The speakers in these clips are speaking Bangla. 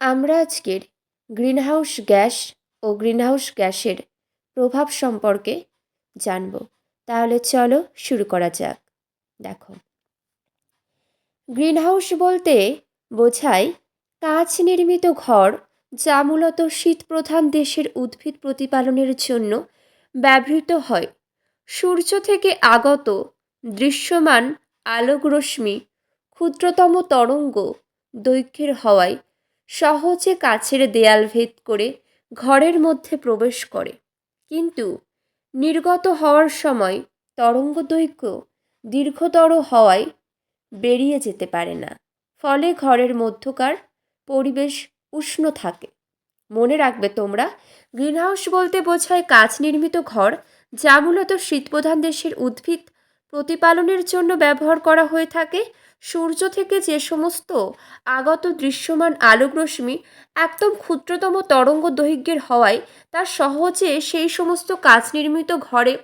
আমরা আজকের গ্রিনহাউস গ্যাস ও গ্রিনহাউস গ্যাসের প্রভাব সম্পর্কে জানব। তাহলে চলো শুরু করা যাক। দেখো। গ্রিনহাউস বলতে বোঝায় কাঁচ নির্মিত ঘর যা মূলত শীতপ্রধান দেশের উদ্ভিদ প্রতিপালনের জন্য ব্যবহৃত হয়। সূর্য থেকে আগত দৃশ্যমান আলোক রশ্মি ক্ষুদ্রতম তরঙ্গ দৈর্ঘ্যের হওয়ায় সহজে কাছের দেয়াল ভেদ করে ঘরের মধ্যে প্রবেশ করে। কিন্তু নির্গত হওয়ার সময় তরঙ্গ দৈর্ঘ্য দীর্ঘতর হওয়ায় বেরিয়ে যেতে পারে না। ফলে ঘরের মধ্যকার পরিবেশ উষ্ণ থাকে। মনে রাখবে তোমরা, গ্রিনহাউস বলতে বোঝায় কাচ নির্মিত ঘর, যা মূলত শীতপ্রধান দেশের উদ্ভিদ প্রতিপালনের জন্য ব্যবহার করা হয়ে থাকে সূর্য থেকে যে সমস্ত আগত দৃশ্যমান আলোক রশ্মি একদম ক্ষুদ্রতম তরঙ্গ দৈর্ঘ্যের হওয়ায় তা সহজে সেই সমস্ত কাজ নির্মিত ঘরে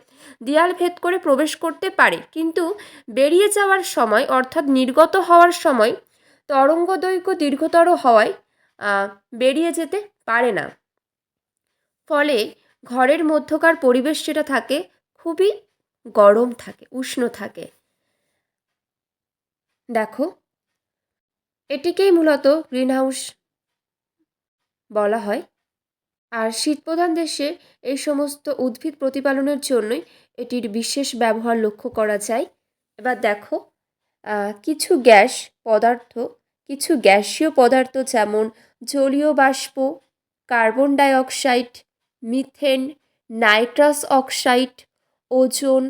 দেয়াল ভেদ করে প্রবেশ করতে পারে। কিন্তু বেরিয়ে যাওয়ার সময় অর্থাৎ নির্গত হওয়ার সময় তরঙ্গ দৈর্ঘ্য দীর্ঘতর হওয়ায় বেরিয়ে যেতে পারে না। ফলে ঘরের মধ্যকার পরিবেশ যেটা থাকে, খুবই গরম থাকে, উষ্ণ থাকে। দেখো। এটিকেই মূলত গ্রিনহাউস বলা হয়। আর শীতপ্রধান দেশে এই সমস্ত উদ্ভিদ প্রতিপালনের জন্যই এটির বিশেষ ব্যবহার লক্ষ্য করা যায়। এবার দেখো কিছু গ্যাস পদার্থ, কিছু গ্যাসীয় পদার্থ যেমন জলীয় বাষ্প, carbon dioxide, methane, nitrous oxide, ওজন ওজোন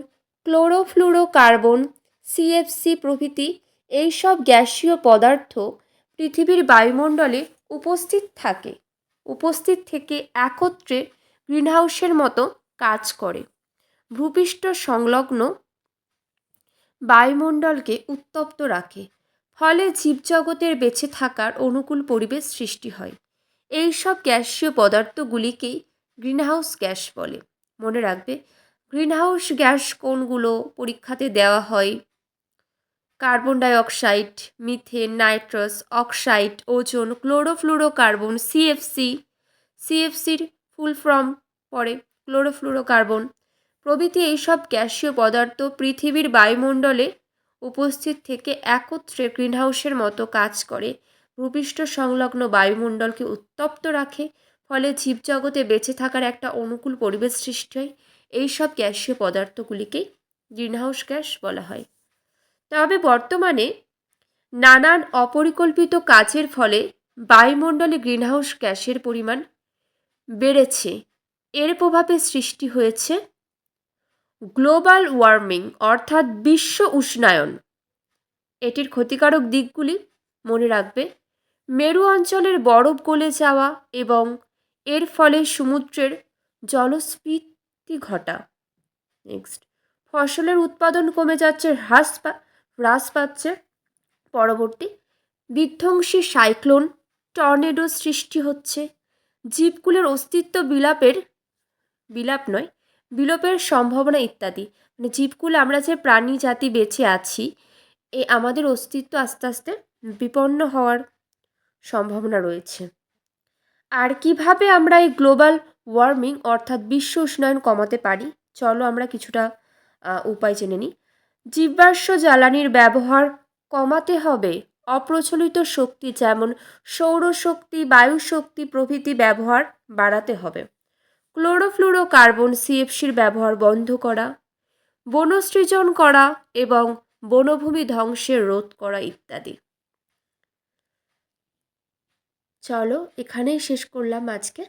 ক্লোরোফ্লুরোকার্বন সিএফসি প্রভৃতি এইসব গ্যাসীয় পদার্থ পৃথিবীর বায়ুমণ্ডলে উপস্থিত থাকে, উপস্থিত থেকে একত্রে গ্রিনহাউসের মতো কাজ করে। ভূপৃষ্ঠ সংলগ্ন বায়ুমণ্ডলকে উত্তপ্ত রাখে, ফলে জীবজগতের বেঁচে থাকার অনুকূল পরিবেশ সৃষ্টি হয়। এই সব গ্যাসীয় পদার্থগুলিকেই গ্রিনহাউস গ্যাস বলে। মনে রাখবে, গ্রিনহাউস গ্যাস কোনগুলো পরীক্ষাতে দেওয়া হয়? Carbon dioxide, methane, nitrous, oxide, ozone, chlorofluorocarbon CFC সিএফসির full form পড়ে ক্লোরোফ্লুরোকার্বন। প্রভৃতি এইসব গ্যাসীয় পদার্থ পৃথিবীর বায়ুমণ্ডলে উপস্থিত থেকে একত্রে গ্রিনহাউসের মতো কাজ করে। ভূপৃষ্ঠ সংলগ্ন বায়ুমণ্ডলকে উত্তপ্ত রাখে, ফলে জীবজগতে বেঁচে থাকার একটা অনুকূল পরিবেশ সৃষ্টি হয়। এইসব গ্যাসীয় পদার্থগুলিকেই গ্রিনহাউস গ্যাস বলা হয়। তবে বর্তমানে নানান অপরিকল্পিত কাজের ফলে বায়ুমণ্ডলে গ্রিনহাউস গ্যাসের পরিমাণ বেড়েছে। এর প্রভাবে সৃষ্টি হয়েছে গ্লোবাল ওয়ার্মিং, অর্থাৎ বিশ্ব উষ্ণায়ন। এটির ক্ষতিকারক দিকগুলি মনে রাখবে। মেরু অঞ্চলের বরফ গলে যাওয়া এবং এর ফলে সমুদ্রের জলস্ফীতি ঘটা। নেক্সট ফসলের উৎপাদন কমে যাচ্ছে, হ্রাস হ্রাস পাচ্ছে। পরবর্তী, বিধ্বংসী সাইক্লোন টর্নেডো সৃষ্টি হচ্ছে। জীবকুলের অস্তিত্ব বিলাপের, বিলাপ নয়, বিলোপের সম্ভাবনা ইত্যাদি। মানে জীবকুলে আমরা যে প্রাণী, জাতি বেঁচে আছি, এ আমাদের অস্তিত্ব আস্তে আস্তে বিপন্ন হওয়ার সম্ভাবনা রয়েছে। আর কীভাবে আমরা এই গ্লোবাল ওয়ার্মিং, অর্থাৎ বিশ্ব উষ্ণায়ন কমাতে পারি? চলো আমরা কিছুটা উপায় জেনে নিই। জীবাশ্ম জ্বালানির ব্যবহার কমাতে হবে। অপ্রচলিত শক্তি যেমন সৌরশক্তি, বায়ুশক্তি প্রভৃতি ব্যবহার বাড়াতে হবে। ক্লোরোফ্লুরো কার্বন সিএফসির ব্যবহার বন্ধ করা, বনসৃজন করা এবং বনভূমি ধ্বংসের রোধ করা ইত্যাদি। চলো এখানেই শেষ করলাম আজকে।